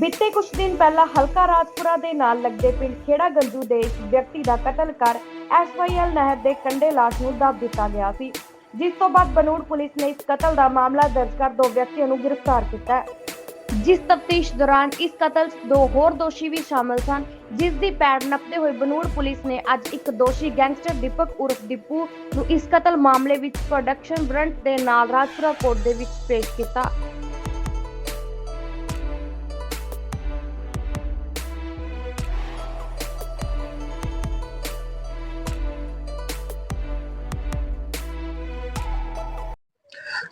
ਬੀਤੇ ਕੁਝ ਦਿਨ ਪਹਿਲਾਂ ਹਲਕਾ ਰਾਜਪੁਰਾ ਦੇ ਨਾਲ ਲੱਗਦੇ ਪਿੰਡ ਖੇੜਾ ਗੰਜੂ ਦੇ ਇੱਕ ਵਿਅਕਤੀ ਦਾ ਕਤਲ ਕਰ ਐਸਵਾਈਐਲ ਨਹਿਰ ਦੇ ਕੰਢੇ ਲਾਸ਼ ਨੂੰ ਦੱਬ ਦਿੱਤਾ ਗਿਆ ਸੀ, ਜਿਸ ਤੋਂ ਬਾਅਦ ਬਨੂੜ ਪੁਲਿਸ ਨੇ ਇਸ ਕਤਲ ਦਾ ਮਾਮਲਾ ਦਰਜ ਕਰ ਦੋ ਵਿਅਕਤੀਆਂ ਨੂੰ ਗ੍ਰਿਫਤਾਰ ਕੀਤਾ ਜਿਸ ਤਫਤੀਸ਼ ਦੌਰਾਨ ਇਸ ਕਤਲ 'ਚ ਦੋ ਹੋਰ ਦੋਸ਼ੀ ਵੀ ਸ਼ਾਮਲ ਸਨ, ਜਿਸ ਦੀ ਪੈੜ ਨੱਪਦੇ ਹੋਏ ਬਨੂੜ ਪੁਲਿਸ ਨੇ ਅੱਜ ਇੱਕ ਦੋਸ਼ੀ ਗੈਂਗਸਟਰ ਦੀਪਕ ਉਰਫ ਦੀਪੂ ਨੂੰ ਇਸ ਕਤਲ ਮਾਮਲੇ ਵਿੱਚ ਪ੍ਰੋਡਕਸ਼ਨ ਬ੍ਰੰਟ ਦੇ ਨਾਲ ਰਾਜਪੁਰਾ ਕੋਰਟ ਦੇ ਵਿੱਚ ਪੇਸ਼ ਕੀਤਾ।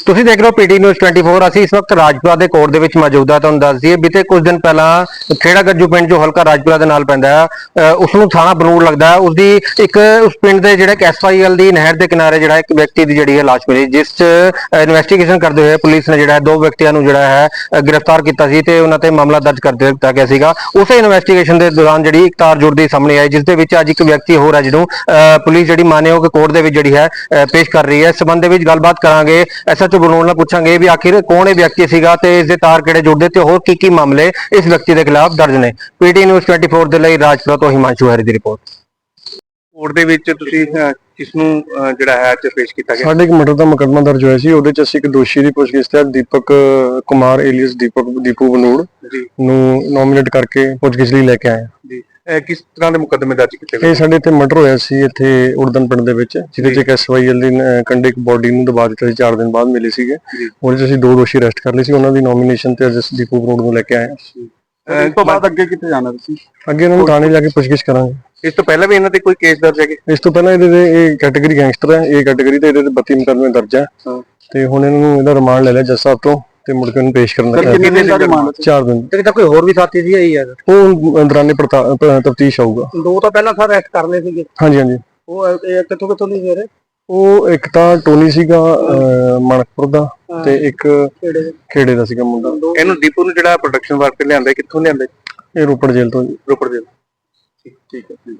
ਤੁਸੀਂ ਦੇਖ ਰਹੇ ਹੋ ਪੀਟੀ ਨਿਊਜ਼ 24 ਅਸੀਂ ਇਸ ਵਕਤ ਰਾਜਪੁਰਾ ਦੇ ਕੋਰਟ ਦੇ ਵਿੱਚ ਮੌਜੂਦ ਹਾਂ। ਤੁਹਾਨੂੰ ਦੱਸ ਦਈਏ, ਬੀਤੇ ਕੁਝ ਦਿਨ ਪਹਿਲਾਂ ਖੇੜਾ ਗੱਜੂ ਪਿੰਡ ਜੋ ਹਲਕਾ ਰਾਜਪੁਰਾ ਦੇ ਨਾਲ ਪੈਂਦਾ ਹੈ, ਅਹ ਉਸ ਨੂੰ ਥਾਣਾ ਬਨੂੜ ਲੱਗਦਾ ਹੈ। ਉਸ ਦੀ ਇੱਕ ਉਸ ਪਿੰਡ ਦੇ ਜਿਹੜੇ ਐਸਵਾਈਐਲ ਦੀ ਨਹਿਰ ਦੇ ਕਿਨਾਰੇ ਜਿਹੜਾ ਇੱਕ ਵਿਅਕਤੀ ਦੀ ਜਿਹੜੀ ਹੈ ਲਾਸ਼ ਮਿਲੀ, ਜਿਸ 'ਚ ਇਨਵੈਸਟੀਗੇਸ਼ਨ ਕਰਦੇ ਹੋਏ ਪੁਲਿਸ ਨੇ ਜਿਹੜਾ ਹੈ ਦੋ ਵਿਅਕਤੀਆਂ ਨੂੰ ਜਿਹੜਾ ਹੈ ਗ੍ਰਿਫਤਾਰ ਕੀਤਾ ਸੀ ਤੇ ਉਹਨਾਂ ਤੇ ਮਾਮਲਾ ਦਰਜ ਕਰ ਦਿੱਤਾ ਗਿਆ ਸੀਗਾ। ਉਸੇ ਇਨਵੈਸਟੀਗੇਸ਼ਨ ਦੇ ਦੌਰਾਨ ਜਿਹੜੀ ਇੱਕ ਤਾਰ ਜੁੜਦੀ ਸਾਹਮਣੇ ਆਈ, ਜਿਸ ਦੇ ਵਿੱਚ ਅੱਜ ਇੱਕ ਵਿਅਕਤੀ ਹੋਰ ਹੈ ਜਿਹਨੂੰ, ਅਹ ਪੁਲਿਸ ਜਿਹੜੀ ਮਾਨਯੋਗ ਕੋਰਟ ਦੇ ਵਿੱਚ ਜਿਹੜੀ ਹੈ ਪੇਸ਼ ਕਰ ਰਹੀ ਹੈ। ਇਸ ਸੰਬੰਧ ਦੇ ਵਿੱਚ ਗੱਲਬਾਤ ਕਰਾਂਗੇ। ਐਸਐਚਓ ਬਨੂੜ ਨਾਲ ਪੁੱਛਾਂਗੇ ਵੀ ਆਖਿਰ ਕੌਣ ਇਹ ਵਿਅਕਤੀ ਸੀਗਾ ਤੇ ਇਸ ਦੇ ਤਾਰ ਕਿਹੜੇ ਜੁੜਦੇ ਤੇ ਹੋਰ ਕੀ ਕੀ ਮਾਮਲੇ ਇਸ ਵਿਅਕਤੀ ਦੇ ਖਿਲਾਫ ਦਰਜ ਨੇ। ਪੀਟੀ ਨਿਊਜ਼ 24 ਦੇ ਲਈ ਰਾਜਪੁਰਾ ਤੋਂ ਹਿਮਾਂਸ਼ੂ ਹਰੀ ਦੀ ਰਿਪੋਰਟ। ਕੋਰਟ ਦੇ ਵਿੱਚ ਤੁਸੀਂ ਕਿਸ ਨੂੰ ਜਿਹੜਾ ਹੈ ਅੱਜ ਪੇਸ਼ ਕੀਤਾ ਗਿਆ? ਸਾਡੇ ਇੱਕ ਮਰਡਰ ਦਾ ਮੁਕੱਦਮਾ ਦਰਜ ਹੋਇਆ ਸੀ ਉਹਦੇ ਚ ਅਸੀਂ ਇੱਕ ਦੋਸ਼ੀ ਦੀ ਪੁੱਛਗਿੱਛ ਤਹਿਤ ਦੀਪਕ ਕੁਮਾਰ ਏਲੀਅਸ ਦੀਪਕ ਦੀਪੂ ਬਨੂੜ ਜੀ। ਨੂੰ ਨੋਮੀਨੇਟ ਕਰਕੇ ਪੁੱਛਗਿੱਛ ਲਈ ਲੈ ਕੇ ਆਏ। ਜੀ। ਕਿਸ ਤਰ੍ਹਾਂ ਦੇ ਮੁਕੱਦਮੇ ਦਰਜ ਕੀਤੇ ਗਏ ਇਹ ਸਾਡੇ ਇੱਥੇ ਮਰਡਰ ਹੋਇਆ ਸੀ ਇੱਥੇ ਉੜਦਨ ਪਿੰਡ ਦੇ ਵਿੱਚ ਜਿਹਦੇ ਚ ਇੱਕ ਐਸਵਾਈਐਲ ਦੀ ਕੰਡੇ ਇੱਕ ਬੋਡੀ ਨੂੰ ਦਬਾ ਦਿੱਤਾ ਸੀ 4 ਦਿਨ ਬਾਅਦ ਮਿਲੀ ਸੀਗੇ। ਜੀ। ਉਹਦੇ ਚ ਅਸੀਂ ਦੋ ਦੋਸ਼ੀ ਅਰੈਸਟ ਕਰ ਲਏ ਸੀ ਉਹਨਾਂ ਦੀ ਨੋਮੀਨੇਸ਼ਨ ਤੇ ਅੱਜ ਅਸੀਂ ਦੀਪੂ ਬਨੂੜ ਨੂੰ ਲੈ ਕੇ ਆਏ ਹਾਂ। ਇਸ ਤੋਂ ਬਾਅਦ ਅੱਗੇ ਕਿੱਥੇ ਜਾਣਾ ਤੁਸੀਂ? ਅੱਗੇ ਇਹਨਾਂ ਨੂੰ ਥਾਣੇ ਜਾ ਕੇ ਪੁੱਛਗਿੱਛ ਕਰਾਂਗੇ। ਇਸ ਤੋਂ ਪਹਿਲਾਂ ਵੀ ਇਹਨਾਂ ਤੇ ਕੋਈ ਕੇਸ ਦਰਜ ਹੈਗੇ? ਇਸ ਤੋਂ ਪਹਿਲਾਂ ਇਹਦੇ ਤੇ ਇਹ ਕੈਟਾਗਰੀ ਗੈਂਗਸਟਰ ਹੈ ਇਹ ਕੈਟਾਗਰੀ ਤੇ ਇਹਦੇ ਤੇ 32 ਮੁਕੱਦਮੇ ਦਰਜ ਹੈ। ਹਾਂ। ਤੇ ਹੁਣ ਇਹਨਾਂ ਨੂੰ ਇਹਦਾ ਰਿਮਾਂਡ ਲੈ ਲਿਆ ਜੱਜ ਸਾਹਿਬ ਤੋਂ। ਤੇ ਮੁੜ ਕੇ ਇਹਨੂੰ ਪੇਸ਼ ਕਰਨ ਦਾ ਕਿੰਨੇ ਦਿਨ ਦਾ ਰਿਮਾਂਡ 4 ਦਿਨ। ਤੇ ਤਾਂ ਕੋਈ ਹੋਰ ਵੀ ਸਾਥੀ ਸੀ ਯਾਰ? ਉਹ ਦੌਰਾਨੇ ਤਫਤੀਸ਼ ਆਊਗਾ। ਦੋ ਤਾਂ ਪਹਿਲਾਂ ਸਰ ਅਰੈਸਟ ਕਰ ਲਏ ਸੀਗੇ। ਹਾਂਜੀ ਹਾਂਜੀ। ਉਹ ਕਿੱਥੋਂ ਕਿੱਥੋਂ ਦੀ ਸਰ ਉਹ ਇੱਕ ਤਾਂ ਟੋਨੀ ਸੀਗਾ ਮਣਕਪੁਰ ਦਾ ਤੇ ਇੱਕ ਖੇੜੇ ਦਾ। ਸੀਗਾ ਮੁੰਡਾ। ਇਹਨੂੰ ਦੀਪੂ ਨੂੰ ਜਿਹੜਾ ਪ੍ਰੋਡਕਸ਼ਨ ਵਾਸਤੇ ਲਿਆਂਦਾ ਕਿੱਥੋਂ ਲਿਆਂਦਾ ਇਹ ਰੋਪੜ ਜੇਲ੍ਹ ਤੋਂ। ਰੋਪੜ ਦੇ ਠੀਕ ਠੀਕ ਹੈ।